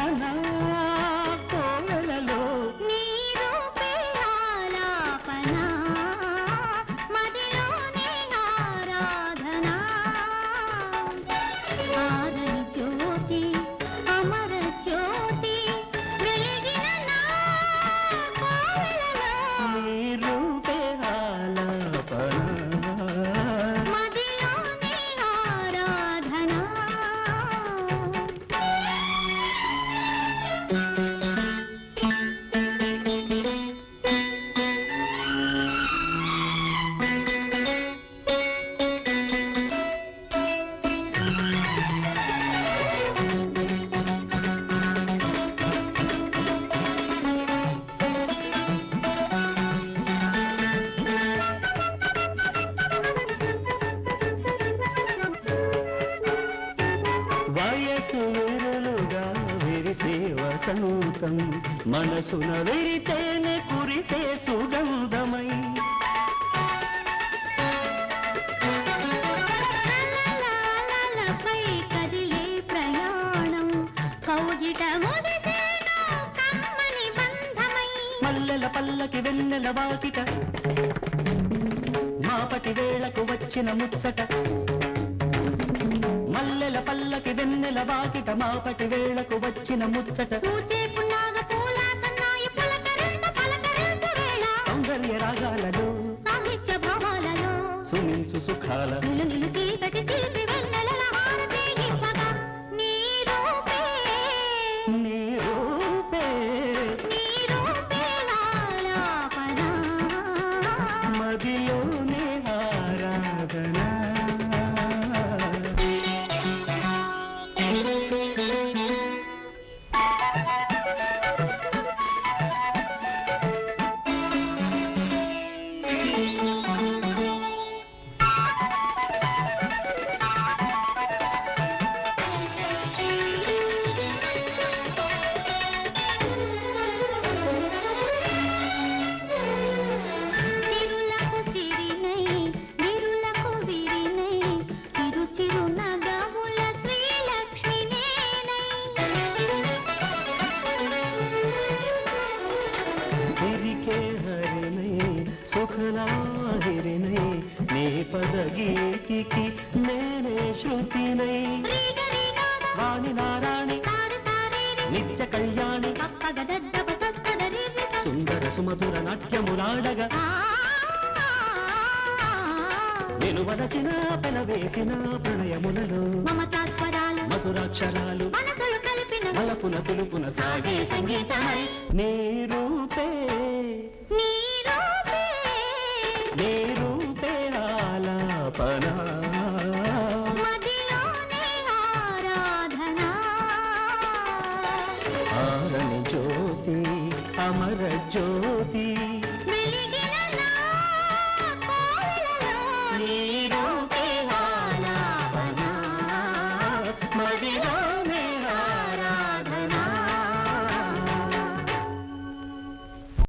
ना వసంతం మనసున విరితేనే కురిసే సుగంధమై. మల్లెల పల్లకి వెన్నెల వాకిట మాపటి వేళకు వచ్చిన ముచ్చట పల్లకి వెన్నెల వాకిట మాపటి వేళకు వచ్చిన ముచ్చట. సౌందర్య రాగాలలో సాహిత్య భావాలలో. సుమించు సుఖాల. నిలు నిలు సిరికే హరిణై సుఖలాహిరినై నీ పద గీతికి నేనే శృతినై. వాణి నారాణి నిత్య కళ్యాణి సుందర సుమధుర నాట్యములాడగా. నేను వదచిన పెన వేసిన ప్రణయములలో మమతా స్వరాలు మధురాక్షరాలు మనసులు కలిపిన మలపున పిలుపున సాగే సంగీతమై. నీ రూపే. నీ రూపే. నీ రూపే ఆలాపన. మదిలోనే ఆరాధన. ఆరని జ్యోతి అమర జ్యోతి.